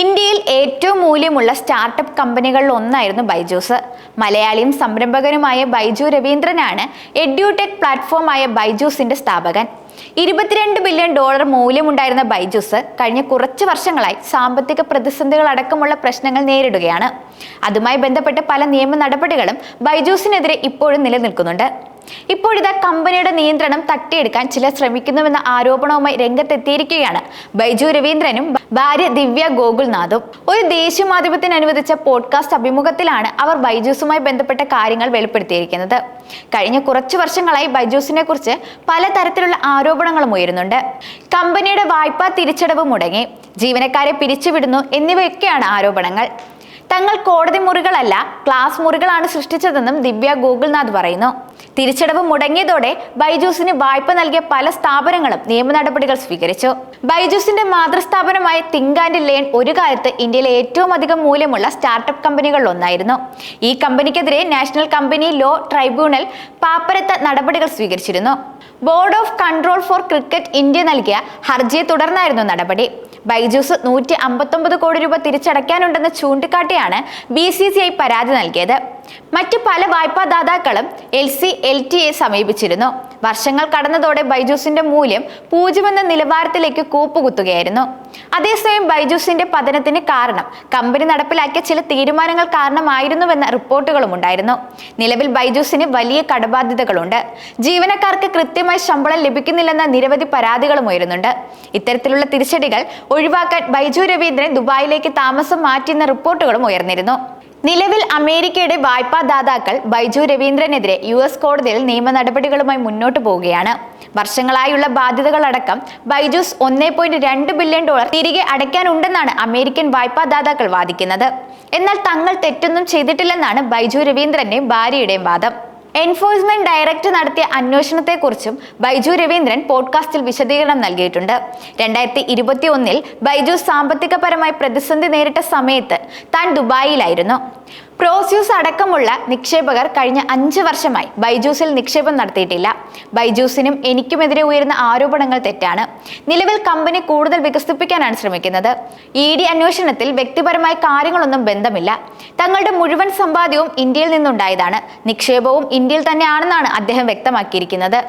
ഇന്ത്യയിൽ ഏറ്റവും മൂല്യമുള്ള സ്റ്റാർട്ടപ്പ് കമ്പനികളിൽ ഒന്നായിരുന്നു ബൈജൂസ്. മലയാളിയും സംരംഭകനുമായ ബൈജു രവീന്ദ്രനാണ് എഡ്യൂടെക് പ്ലാറ്റ്ഫോമായ ബൈജൂസിന്റെ സ്ഥാപകൻ. ഇരുപത്തിരണ്ട് ബില്യൺ ഡോളർ മൂല്യമുണ്ടായിരുന്ന ബൈജൂസ് കഴിഞ്ഞ കുറച്ച് വർഷങ്ങളായി സാമ്പത്തിക പ്രതിസന്ധികൾ അടക്കമുള്ള പ്രശ്നങ്ങൾ നേരിടുകയാണ്. അതുമായി ബന്ധപ്പെട്ട് പല നിയമ നടപടികളും ബൈജൂസിനെതിരെ ഇപ്പോഴും നിലനിൽക്കുന്നുണ്ട്. ഇപ്പോഴിതാ കമ്പനിയുടെ നിയന്ത്രണം തട്ടിയെടുക്കാൻ ചിലർ ശ്രമിക്കുന്നുവെന്ന ആരോപണവുമായി രംഗത്തെത്തിയിരിക്കുകയാണ്. ബൈജു രവീന്ദ്രനും ഭാര്യ ദിവ്യ ഗോകുൽനാഥും. ഒരു ദേശീയ മാധ്യമത്തിന് അനുവദിച്ച പോഡ്കാസ്റ്റ് അഭിമുഖത്തിലാണ് അവർ ബൈജൂസുമായി ബന്ധപ്പെട്ട കാര്യങ്ങൾ വെളിപ്പെടുത്തിയിരിക്കുന്നത്. കഴിഞ്ഞ കുറച്ചു വർഷങ്ങളായി ബൈജൂസിനെ കുറിച്ച് പലതരത്തിലുള്ള ആരോപണങ്ങളും ഉയരുന്നുണ്ട്. കമ്പനിയുടെ വായ്പാ തിരിച്ചടവ് മുടങ്ങി. ജീവനക്കാരെ പിരിച്ചുവിടുന്നു എന്നിവയൊക്കെയാണ് ആരോപണങ്ങൾ. തങ്ങൾ കോടതി മുറികളല്ല ക്ലാസ് മുറികളാണ് സൃഷ്ടിച്ചതെന്നും ദിവ്യ ഗൂഗിൾനാഥ് പറയുന്നു. തിരിച്ചടവ് മുടങ്ങിയതോടെ ബൈജൂസിന് വായ്പ നൽകിയ പല സ്ഥാപനങ്ങളും നിയമ നടപടികൾ സ്വീകരിച്ചു. ബൈജൂസിന്റെ മാതൃസ്ഥാപനമായ തിങ്ക് ആൻഡ് ലേൺ ഒരു കാലത്ത് ഇന്ത്യയിലെ ഏറ്റവും അധികം മൂല്യമുള്ള സ്റ്റാർട്ടപ്പ് കമ്പനികളിൽ ഒന്നായിരുന്നു. ഈ കമ്പനിക്കെതിരെ നാഷണൽ കമ്പനി ലോ ട്രൈബ്യൂണൽ പാപ്പരത്ത നടപടികൾ സ്വീകരിച്ചിരുന്നു. Board of control for cricket India നൽകിയ ഹർജിയെ തുടർന്നായിരുന്നു നടപടി. ബൈജൂസ് നൂറ്റി അമ്പത്തൊമ്പത് കോടി രൂപ തിരിച്ചടയ്ക്കാനുണ്ടെന്ന് ചൂണ്ടിക്കാട്ടിയാണ് ബി സി സി ഐ പരാതി നൽകിയത്. മറ്റ് പല വായ്പാദാതാക്കളും L C L T A സമീപിച്ചിരുന്നു. വർഷങ്ങൾ കടന്നതോടെ ബൈജൂസിന്റെ മൂല്യം പൂജ്യമെന്ന നിലവാരത്തിലേക്ക് കൂപ്പുകുത്തുകയായിരുന്നു. അതേസമയം ബൈജൂസിന്റെ പതനത്തിന് കാരണം കമ്പനി നടപ്പിലാക്കിയ ചില തീരുമാനങ്ങൾ കാരണമായിരുന്നുവെന്ന റിപ്പോർട്ടുകളും ഉണ്ടായിരുന്നു. നിലവിൽ ബൈജൂസിന് വലിയ കടബാധ്യതകളുണ്ട്. ജീവനക്കാർക്ക് കൃത്യമായി ശമ്പളം ലഭിക്കുന്നില്ലെന്ന നിരവധി പരാതികളും ഉയരുന്നുണ്ട്. ഇത്തരത്തിലുള്ള തിരിച്ചടികൾ ഒഴിവാക്കാൻ ബൈജു രവീന്ദ്രൻ ദുബായിലേക്ക് താമസം മാറ്റിയെന്ന റിപ്പോർട്ടുകളും ഉയർന്നിരുന്നു. നിലവിൽ അമേരിക്കയുടെ വായ്പാ ദാതാക്കൾ ബൈജു രവീന്ദ്രനെതിരെ യു എസ് കോടതിയിൽ നിയമ നടപടികളുമായി മുന്നോട്ടു പോവുകയാണ്. വർഷങ്ങളായുള്ള ബാധ്യതകളടക്കം ബൈജൂസ് ഒന്നേ പോയിന്റ് രണ്ട് ബില്യൺ ഡോളർ തിരികെ അടയ്ക്കാനുണ്ടെന്നാണ് അമേരിക്കൻ വായ്പാ ദാതാക്കൾ വാദിക്കുന്നത്. എന്നാൽ തങ്ങൾ തെറ്റൊന്നും ചെയ്തിട്ടില്ലെന്നാണ് ബൈജു രവീന്ദ്രന്റെയും ഭാര്യയുടെയും വാദം. എൻഫോഴ്സ്മെന്റ് ഡയറക്ടർ നടത്തിയ അന്വേഷണത്തെക്കുറിച്ചും ബൈജു രവീന്ദ്രൻ പോഡ്കാസ്റ്റിൽ വിശദീകരണം നൽകിയിട്ടുണ്ട്. രണ്ടായിരത്തി ഇരുപത്തി ഒന്നിൽ ബൈജു സാമ്പത്തികപരമായി പ്രതിസന്ധി നേരിട്ട സമയത്ത് താൻ ദുബായിലായിരുന്നു. പ്രോസ്യൂസ് അടക്കമുള്ള നിക്ഷേപകർ കഴിഞ്ഞ അഞ്ച് വർഷമായി ബൈജൂസിൽ നിക്ഷേപം നടത്തിയിട്ടില്ല. ബൈജൂസിനും എനിക്കുമെതിരെ ഉയരുന്ന ആരോപണങ്ങൾ തെറ്റാണ്. നിലവിൽ കമ്പനി കൂടുതൽ വികസിപ്പിക്കാനാണ് ശ്രമിക്കുന്നത്. ഇ ഡി അന്വേഷണത്തിൽ വ്യക്തിപരമായ കാര്യങ്ങളൊന്നും ബന്ധമില്ല. തങ്ങളുടെ മുഴുവൻ സമ്പാദ്യവും ഇന്ത്യയിൽ നിന്നുണ്ടായതാണ്. നിക്ഷേപവും ഇന്ത്യയിൽ തന്നെയാണെന്നാണ് അദ്ദേഹം വ്യക്തമാക്കിയിരിക്കുന്നത്.